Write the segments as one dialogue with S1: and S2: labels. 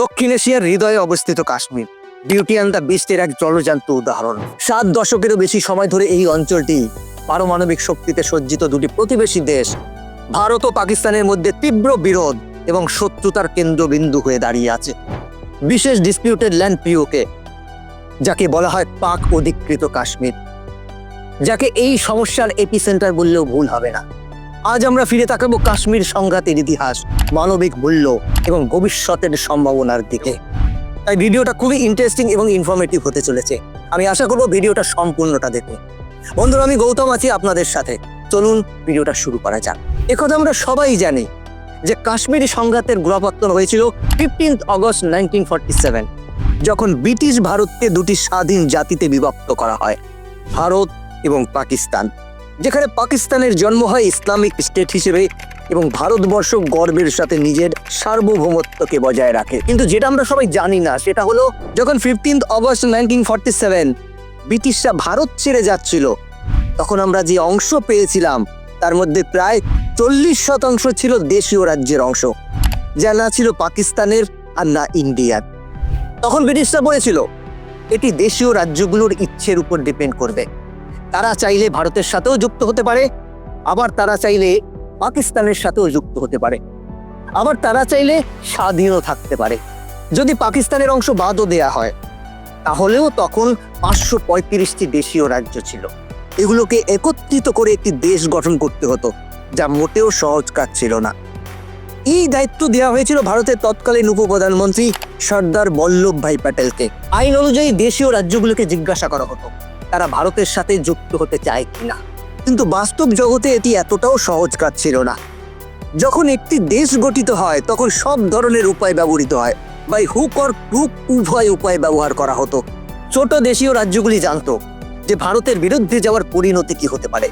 S1: দক্ষিণ এশিয়ার হৃদয়ে অবস্থিত কাশ্মীর। বিউটি অ্যান্ড দ্য বিস্টের এক জলজান্ত উদাহরণ। সাত দশকেরও বেশি সময় ধরে এই অঞ্চলটি পারমাণবিক শক্তিতে সজ্জিত দুটি প্রতিবেশী দেশ, ভারত ও পাকিস্তানের মধ্যে তীব্র বিরোধ এবং শত্রুতার কেন্দ্রবিন্দু হয়ে দাঁড়িয়ে আছে। বিশেষ ডিসপিউটেড ল্যান্ড পিওকে যাকে বলা হয় পাক অধিকৃত কাশ্মীর। যাকে এই সমস্যার এপিসেন্টার বললেও ভুল হবে না। আজ আমরা ফিরে তাকাবো কাশ্মীর সংঘাতের ইতিহাস, মানবিক মূল্য এবং ভবিষ্যতের সম্ভাবনার দিকে। তাই ভিডিওটা খুবই ইন্টারেস্টিং এবং ইনফরমেটিভ হতে চলেছে। আমি আশা করব ভিডিওটা সম্পূর্ণটা দেখুন। বন্ধুরা, আমি গৌতম আছি আপনাদের সাথে। চলুন ভিডিওটা শুরু করা যাক। একথা আমরা সবাই জানি যে কাশ্মীরি সংঘাতের গোড়াপত্তন হয়েছিল fifteenth August nineteen forty seven যখন ব্রিটিশ ভারতকে দুটি স্বাধীন জাতিতে বিভক্ত করা হয়, ভারত এবং পাকিস্তান। যেখানে পাকিস্তানের জন্ম হয় ইসলামিক স্টেট হিসেবে এবং ভারতবর্ষ গর্বের সাথে নিজের সার্বভৌমত্বকে বজায় রাখে। কিন্তু যেটা আমরা সবাই জানি না, সেটা হলো যখন fifteenth August nineteen forty seven ব্রিটিশরা ভারত ছেড়ে যাচ্ছিল, তখন আমরা যে অংশ পেয়েছিলাম, তার মধ্যে প্রায় চল্লিশ শতাংশ ছিল দেশীয় রাজ্যের অংশ, যা না ছিল পাকিস্তানের আর না ইন্ডিয়ার। তখন ব্রিটিশরা বলেছিল, এটি দেশীয় রাজ্যগুলোর ইচ্ছের উপর ডিপেন্ড করবে। তারা চাইলে ভারতের সাথেও যুক্ত হতে পারে, আবার তারা চাইলে পাকিস্তানের সাথেও যুক্ত হতে পারে। আবার তারা চাইলে স্বাধীনও থাকতে পারে। যদি পাকিস্তানের অংশ বাদও দেয়া হয়, তাহলেও তখন পাঁচশো পঁয়ত্রিশটি দেশীয় রাজ্য ছিল। এগুলোকে একত্রিত করে একটি দেশ গঠন করতে হতো, যা মোটেও সহজ কাজ ছিল না। এই দায়িত্ব দেওয়া হয়েছিল ভারতের তৎকালীন উপপ্রধানমন্ত্রী সর্দার বল্লভভাই প্যাটেলকে। আইন অনুযায়ী দেশীয় রাজ্যগুলোকে জিজ্ঞাসা করা হতো। তারা ভারতের সাথে যুক্ত হতে চায় কিনা। কিন্তু বাস্তব জগতে এটি এতটাও সহজ কাজ ছিল না। যখন একটি দেশ গঠিত হয়, তখন সব ধরনের উপায় ব্যবহৃত হয়। বাই হুক অর ক্রুক উভয় উপায় ব্যবহার করা হতো। ছোট দেশীয় রাজ্যগুলি জানতো যে ভারতের বিরুদ্ধে যাওয়ার পরিণতি কি হতে পারে।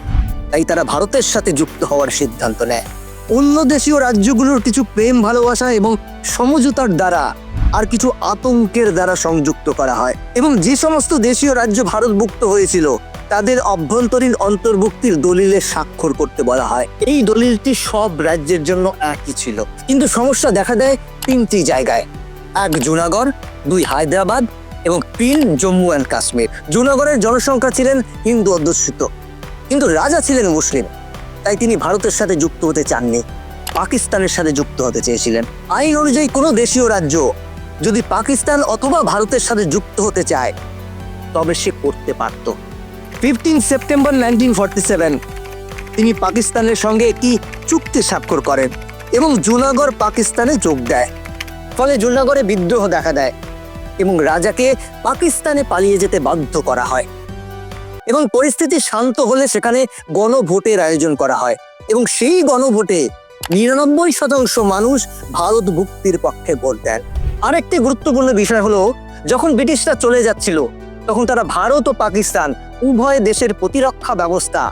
S1: তাই তারা ভারতের সাথে যুক্ত হওয়ার সিদ্ধান্ত নেয়। অন্য দেশীয় রাজ্যগুলোর কিছু প্রেম, ভালোবাসা এবং সমঝোতার দ্বারা আর কিছু আতঙ্কের দ্বারা সংযুক্ত করা হয়। এবং যে সমস্ত দেশীয় রাজ্য ভারতভুক্ত হয়েছিল, তাদের অভ্যন্তরীণ অন্তর্ভুক্তির দলিলে স্বাক্ষর করতে বলা হয়। এই দলিলটি সব রাজ্যের জন্য একই ছিল। কিন্তু সমস্যা দেখা দেয় তিনটি জায়গায়। এক জুনাগড়, দুই হায়দ্রাবাদ এবং তিন জম্মু অ্যান্ড কাশ্মীর। জুনাগড়ের জনসংখ্যা ছিলেন হিন্দু অধ্যুষিত। কিন্তু রাজা ছিলেন মুসলিম। তাই তিনি ভারতের সাথে যুক্ত হতে চাননি। পাকিস্তানের সাথে যুক্ত হতে চেয়েছিলেন। আইন অনুযায়ী কোনো দেশীয় রাজ্য যদি পাকিস্তান অথবা ভারতের সাথে যুক্ত হতে চায়, তবে সে করতে পারত। Fifteen September nineteen forty seven, তিনি পাকিস্তানের সঙ্গে একটি চুক্তি স্বাক্ষর করেন এবং জুনাগড়, পাকিস্তানে যোগ দেয়। ফলে জুনাগড়ে বিদ্রোহ দেখা দেয় এবং রাজাকে পাকিস্তানে পালিয়ে যেতে বাধ্য করা হয় এবং পরিস্থিতি শান্ত হলে সেখানে গণভোটের আয়োজন করা হয় এবং সেই গণভোটে নিরানব্বই শতাংশ মানুষ ভারত মুক্তির পক্ষে ভোট দেন। আরেকটি গুরুত্বপূর্ণ বিষয় হলো, যখন ব্রিটিশরা চলে যাচ্ছিল, তখন তারা ভারত ও পাকিস্তান উভয় দেশের প্রতিরক্ষা ব্যবস্থা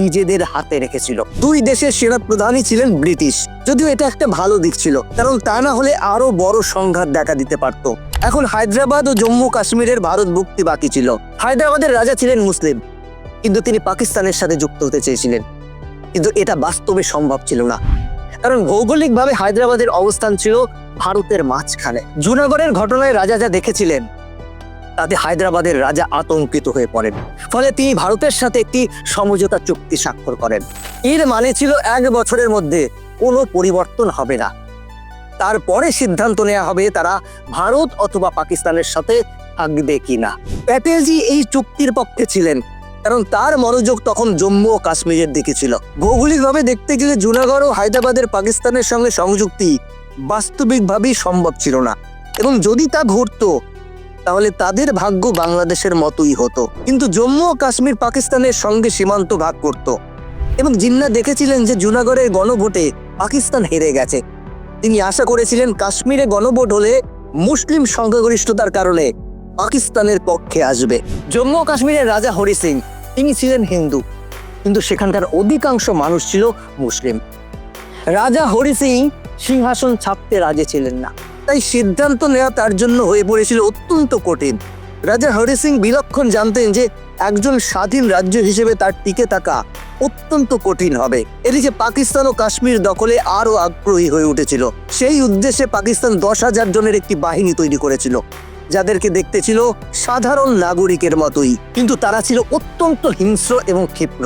S1: নিজেদের হাতে রেখেছিল। দুই দেশের সেনা প্রধানই ছিলেন ব্রিটিশ, যদিও এটা একটা ভালো দিক ছিল, কারণ তা না হলে আরও বড় সংঘাত দেখা দিতে পারত। এখন হায়দ্রাবাদ ও জম্মু কাশ্মীরের ভারত মুক্তি বাকি ছিল। হায়দ্রাবাদের রাজা ছিলেন মুসলিম, কিন্তু তিনি পাকিস্তানের সাথে যুক্ত হতে চেয়েছিলেন। কিন্তু এটা বাস্তবে সম্ভব ছিল না। কারণ ভৌগোলিকভাবে হায়দ্রাবাদের অবস্থান ছিল ভারতের মাঝখানে। জুনাগড়ের ঘটনায় রাজা যা দেখেছিলেন, তাতে হায়দ্রাবাদের রাজা আতঙ্কিত হয়ে পড়েন। ফলে তিনি ভারতের সাথে একটি সমঝোতা চুক্তি স্বাক্ষর করেন। এর মানে ছিল এক বছরের মধ্যে কোনো পরিবর্তন হবে না। তারপরে সিদ্ধান্ত নেওয়া হবে তারা ভারত অথবা পাকিস্তানের সাথে থাকবে কিনা। প্যাটেলজি এই চুক্তির পক্ষে ছিলেন। কারণ তার মনোযোগ তখন জম্মু ও কাশ্মীরের দিকে ছিল। ভৌগোলিকভাবে দেখতে গেলে জুনাগড় ও হায়দ্রাবাদের পাকিস্তানের সঙ্গে সংযুক্তি বাস্তবিকভাবেই সম্ভব ছিল না। এবং যদি তা ঘটতো, তাহলে তাদের ভাগ্য বাংলাদেশের মতোই হতো। কিন্তু জম্মু ও কাশ্মীর পাকিস্তানের সঙ্গে সীমান্ত ভাগ করত। এবং জিন্না দেখেছিলেন যে জুনাগড়ের গণভোটে পাকিস্তান হেরে গেছে। তিনি আশা করেছিলেন কাশ্মীরে গণভোট হলে মুসলিম সংখ্যাগরিষ্ঠতার কারণে পাকিস্তানের পক্ষে আসবে। জম্মু ও কাশ্মীরের রাজা হরি সিং তিনি ছিলেন হিন্দু, কিন্তু সেখানকার অধিকাংশ মানুষ ছিল মুসলিম। রাজা হরি সিং সিংহাসন ছাপতে রাজি ছিলেন না, তাই সিদ্ধান্ত নেওয়া তার জন্য হয়ে পড়েছিল অত্যন্ত কঠিন। রাজা হরি সিং বিলক্ষণ জানতেন যে একজন স্বাধীন রাজ্য হিসেবে তার টিকে থাকা অত্যন্ত কঠিন হবে। এদিকে পাকিস্তান ও কাশ্মীর দখলে আরও আগ্রহী হয়ে উঠেছিল। সেই উদ্দেশ্যে পাকিস্তান দশ হাজার জনের একটি বাহিনী তৈরি করেছিল। যাদেরকে দেখতে ছিল সাধারণ নাগরিকের মতোই, কিন্তু তারা ছিল অত্যন্ত হিংস্র এবং ক্ষিপ্র।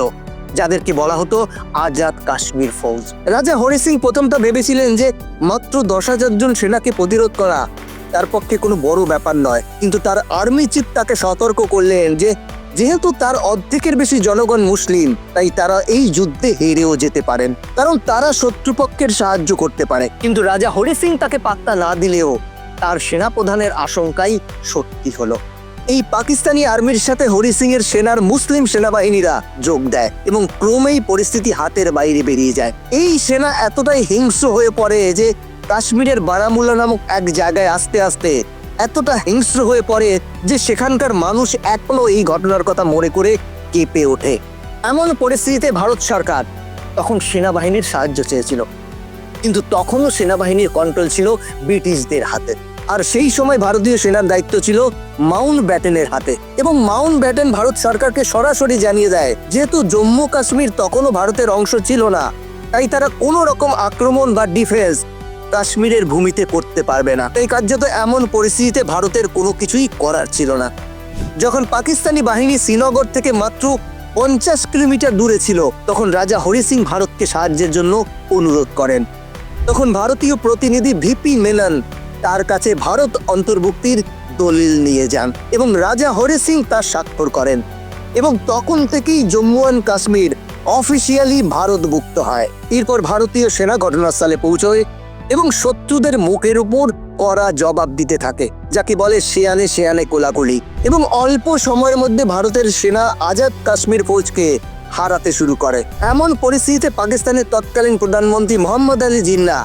S1: যাদেরকে বলা হতো আজাদ কাশ্মীর ফৌজ। রাজা হরি সিং প্রথমটা ভেবেছিলেন যে মাত্র দশ হাজার জন সেনাকে প্রতিরোধ করা তার পক্ষে কোনো বড় ব্যাপার নয়, কিন্তু তার আর্মি চিফ তাকে সতর্ক করলেন যে যেহেতু তার অর্ধেকের বেশি জনগণ মুসলিম, তাই তারা এই যুদ্ধে হেরেও যেতে পারেন। কারণ তারা শত্রুপক্ষের সাহায্য করতে পারে। কিন্তু রাজা হরি সিং তাকে পাত্তা না দিলেও তার সেনাপ্রধানের আশঙ্কাই সত্যি হলো। এই পাকিস্তানি আর্মির সাথে হরি সিং এর সেনার মুসলিম সেনাবাহিনীরা যোগ দেয় এবং ক্রমেই পরিস্থিতি হাতের বাইরে বেরিয়ে যায়। এই সেনা এতটাই হিংস্র হয়ে পড়ে যে কাশ্মীরের বারামুল্লা নামক এক জায়গায় আস্তে আস্তে এতটা হিংস্র হয়ে পড়ে যে সেখানকার মানুষ এখনও এই ঘটনার কথা মনে করে কেঁপে ওঠে। এমন পরিস্থিতিতে ভারত সরকার তখন সেনাবাহিনীর সাহায্য চেয়েছিল। কিন্তু তখনও সেনাবাহিনীর কন্ট্রোল ছিল ব্রিটিশদের হাতে। আর সেই সময় ভারতীয় সেনার দায়িত্ব ছিল মাউন্ট ব্যাটেনের হাতে। এবং মাউন্ট ব্যাটেন ভারত সরকারকে সরাসরি জানিয়ে দেয়, যেহেতু জম্মু কাশ্মীর তখনও ভারতের অংশ ছিল না, তাই তারা কোনো রকম আক্রমণ বা ডিফেন্স কাশ্মীরের ভূমিতে করতে পারবে না। এই কার্যত এমন পরিস্থিতিতে ভারতের কোনো কিছুই করার ছিল না। যখন পাকিস্তানি বাহিনী শ্রীনগর থেকে মাত্র পঞ্চাশ কিলোমিটার দূরে ছিল, তখন রাজা হরি সিং ভারতকে সাহায্যের জন্য অনুরোধ করেন। তখন ভারতীয় প্রতিনিধি ভিপি মেনন তার কাছে ভারত অন্তর্ভুক্তির দলিল নিয়ে যান এবং রাজা হরি সিং তার স্বাক্ষর করেন এবং তখন থেকেই জম্মু অ্যান্ড কাশ্মীর অফিসিয়ালি ভারতভুক্ত হয়। এরপর ভারতীয় সেনা ঘটনাস্থলে পৌঁছয় এবং শত্রুদের মুখের উপর কড়া জবাব দিতে থাকে, যাকে বলে শেয়ানে শেয়ানে কোলাকুলি এবং অল্প সময়ের মধ্যে ভারতের সেনা আজাদ কাশ্মীর ফৌজকে হারাতে শুরু করে। এমন পরিস্থিতিতে পাকিস্তানের তৎকালীন প্রধানমন্ত্রী মোহাম্মদ আলী জিন্না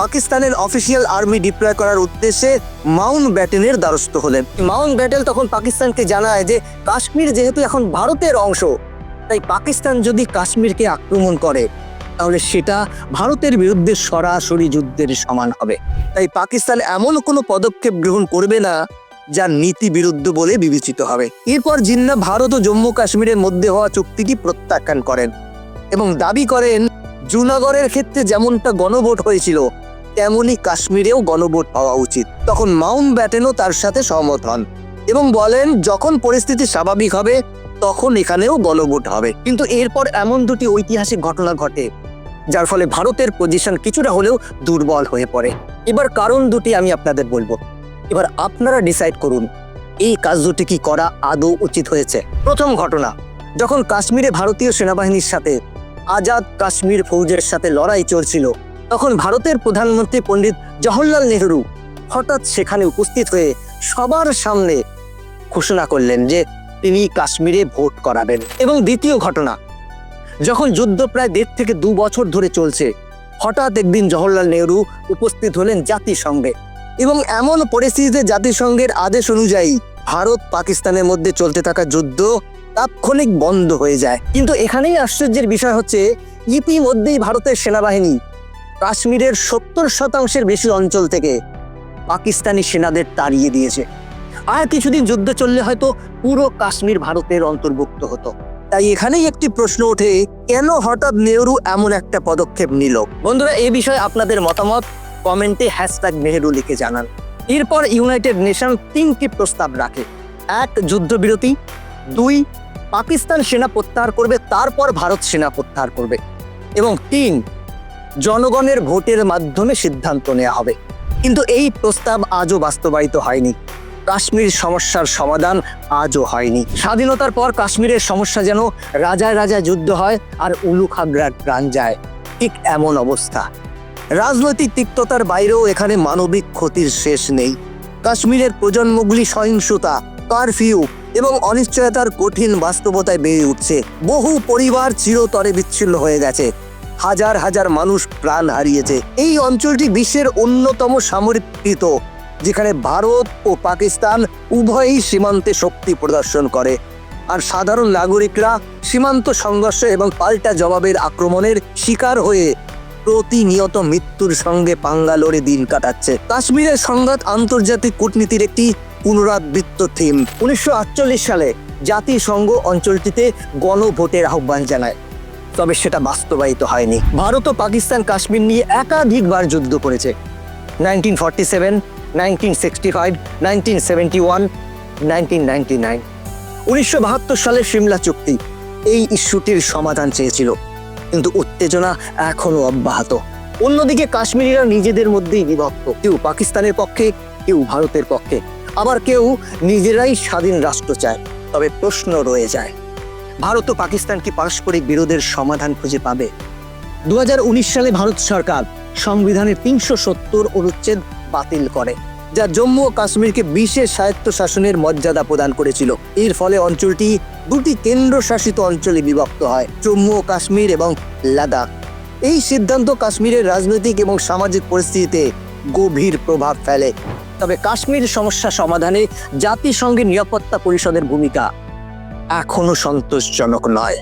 S1: পাকিস্তানের অফিসিয়াল আর্মি ডিপ্লয় করার উদ্দেশ্যে মাউন্ট ব্যাটেনের দ্বারস্থ হলেন। মাউন্ট ব্যাটেল তখন পাকিস্তানকে জানায় যে কাশ্মীর যেহেতু এখন ভারতের অংশ, তাই পাকিস্তান যদি কাশ্মীরকে আক্রমণ করে, তাহলে সেটা ভারতের বিরুদ্ধে সরাসরি যুদ্ধের সমান হবে। তাই পাকিস্তান এমন কোনো পদক্ষেপ গ্রহণ করবে না, যা নীতি বিরুদ্ধ বলে বিবেচিত হবে। এরপর জিন্না ভারত ও জম্মু কাশ্মীরের মধ্যে হওয়া চুক্তিটি প্রত্যাখ্যান করেন এবং দাবি করেন জুনাগড়ের ক্ষেত্রে যেমনটা গণভোট হয়েছিল তেমনি কাশ্মীরেও গণভোট হওয়া উচিত। তখন মাউন্ট ব্যাটেনও তার সাথে সহমত হন এবং বলেন, যখন পরিস্থিতি স্বাভাবিক হবে, তখন এখানেও গণভোট হবে। কিন্তু এরপর এমন দুটি ঐতিহাসিক ঘটনা ঘটে, যার ফলে ভারতের পজিশন কিছুটা হলেও দুর্বল হয়ে পড়ে। এবার কারণ দুটি আমি আপনাদের বলব। এবার আপনারা ডিসাইড করুন, এই কাজ দুটি কি করা আদৌ উচিত হয়েছে? প্রথম ঘটনা, যখন কাশ্মীরে ভারতীয় সেনাবাহিনীর সাথে আজাদ কাশ্মীর ফৌজের সাথে লড়াই চলছিল। তখন ভারতের প্রধানমন্ত্রী পণ্ডিত জওহরলাল নেহরু হঠাৎ সেখানে উপস্থিত হয়ে সবার সামনে ঘোষণা করলেন যে তিনি কাশ্মীরে ভোট করাবেন। এবং দ্বিতীয় ঘটনা, যখন যুদ্ধ প্রায় দেড় থেকে দু বছর ধরে চলছে, হঠাৎ একদিন জওহরলাল নেহরু উপস্থিত হলেন জাতিসংঘে। এবং এমন পরিস্থিতিতে জাতিসংঘের আদেশ অনুযায়ী ভারত পাকিস্তানের মধ্যে চলতে থাকা যুদ্ধ তাৎক্ষণিক বন্ধ হয়ে যায়। কিন্তু এখানেই আশ্চর্যের বিষয় হচ্ছে, ইতিমধ্যেই ভারতের সেনাবাহিনী কাশ্মীরের সত্তর শতাংশের বেশি অঞ্চল থেকে পাকিস্তানি সেনাদের তাড়িয়ে দিয়েছে। আর কিছুদিন যুদ্ধ চললে হয়তো পুরো কাশ্মীর ভারতের অন্তর্ভুক্ত হতো। তাই এখানেই একটি প্রশ্ন ওঠে, কেন হঠাৎ নেহরু এমন একটা পদক্ষেপ নিল? বন্ধুরা, এ বিষয়ে আপনাদের মতামত কমেন্টে হ্যাশট্যাগ নেহরু লিখে জানান। এরপর ইউনাইটেড নেশন তিনটি প্রস্তাব রাখে। এক, যুদ্ধবিরতি। দুই, পাকিস্তান সেনা প্রত্যাহার করবে, তারপর ভারত সেনা প্রত্যাহার করবে। এবং তিন, জনগণের ভোটের মাধ্যমে সিদ্ধান্ত নেওয়া হবে। কিন্তু এই প্রস্তাব আজও বাস্তবায়িত হয়নি। কাশ্মীর সমস্যার সমাধান আজও হয়নি। স্বাধীনতার পর কাশ্মীরের সমস্যা যেন রাজায় রাজায় যুদ্ধ হয় আর উলু খাগড়ার প্রাণ যায়। ঠিক এমন অবস্থা। রাজনৈতিক তিক্ততার বাইরেও এখানে মানবিক ক্ষতির শেষ নেই। কাশ্মীরের প্রজন্মগুলি সহিংসতা, কারফিউ এবং অনিশ্চয়তার কঠিন বাস্তবতায় বেড়ে উঠছে। বহু পরিবার চিরতরে বিচ্ছিন্ন হয়ে গেছে। হাজার হাজার মানুষ প্রাণ হারিয়েছে। এই অঞ্চলটি বিশ্বের অন্যতম সামরিক যেখানে ভারত ও পাকিস্তান উভয়ই সীমান্তে শক্তি প্রদর্শন করে। আর সাধারণ নাগরিকরা সীমান্ত সংঘর্ষ এবং পাল্টা জবাবের আক্রমণের শিকার হয়ে প্রতিনিয়ত মৃত্যুর সঙ্গে পাঙ্গা লড়ে দিন কাটাচ্ছে। কাশ্মীরের সংঘাত আন্তর্জাতিক কূটনীতির একটি পুনরাবৃত্ত থিম। উনিশশো আটচল্লিশ সালে জাতিসংঘ অঞ্চলটিতে গণভোটের আহ্বান জানায়। তবে সেটা বাস্তবায়িত হয়নি। ভারত ও পাকিস্তান কাশ্মীর নিয়ে একাধিকবার যুদ্ধ করেছে। Nineteen forty seven, nineteen sixty five, nineteen seventy one, nineteen ninety nine. উনিশশো বাহাত্তর সালের সিমলা চুক্তি এই ইস্যুটির সমাধান চেয়েছিল। কিন্তু উত্তেজনা এখনও অব্যাহত। অন্যদিকে কাশ্মীরিরা নিজেদের মধ্যেই বিভক্ত। কেউ পাকিস্তানের পক্ষে, কেউ ভারতের পক্ষে। আবার কেউ নিজেরাই স্বাধীন রাষ্ট্র চায়, তবে প্রশ্ন রয়ে যায়, ভারত ও পাকিস্তান কি পারস্পরিক বিরোধের সমাধান খুঁজে পাবে? দুহাজার উনিশ সালে ভারত সরকার সংবিধানের তিনশো সত্তর অনুচ্ছেদ বাতিল করে, যা জম্মু ও কাশ্মীরকে বিশেষ স্বায়ত্ত শাসনের মর্যাদা প্রদান করেছিল। এর ফলে অঞ্চলটি দুটি কেন্দ্রশাসিত অঞ্চলে বিভক্ত হয়, জম্মু ও কাশ্মীর এবং লাদাখ। এই সিদ্ধান্ত কাশ্মীরের রাজনৈতিক এবং সামাজিক পরিস্থিতিতে গভীর প্রভাব ফেলে। তবে কাশ্মীর সমস্যা সমাধানে জাতিসংঘের নিরাপত্তা পরিষদের ভূমিকা এখনও সন্তোষজনক নয়।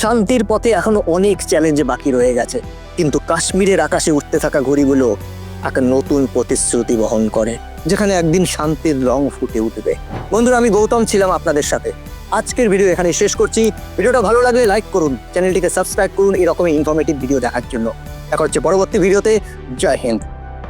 S1: শান্তির পথে এখনও অনেক চ্যালেঞ্জ বাকি রয়ে গেছে। কিন্তু কাশ্মীরের আকাশে উঠতে থাকা ঘড়িগুলো এক নতুন প্রতিশ্রুতি বহন করে, যেখানে একদিন শান্তির রং ফুটে উঠবে। বন্ধুরা, আমি গৌতম ছিলাম আপনাদের সাথে। আজকের ভিডিও এখানে শেষ করছি। ভিডিওটা ভালো লাগলে লাইক করুন চ্যানেলটিকে সাবস্ক্রাইব করুন এরকমই ইনফরমেটিভ ভিডিও দেখার জন্য। দেখা হচ্ছে পরবর্তী ভিডিওতে জয় হিন্দ।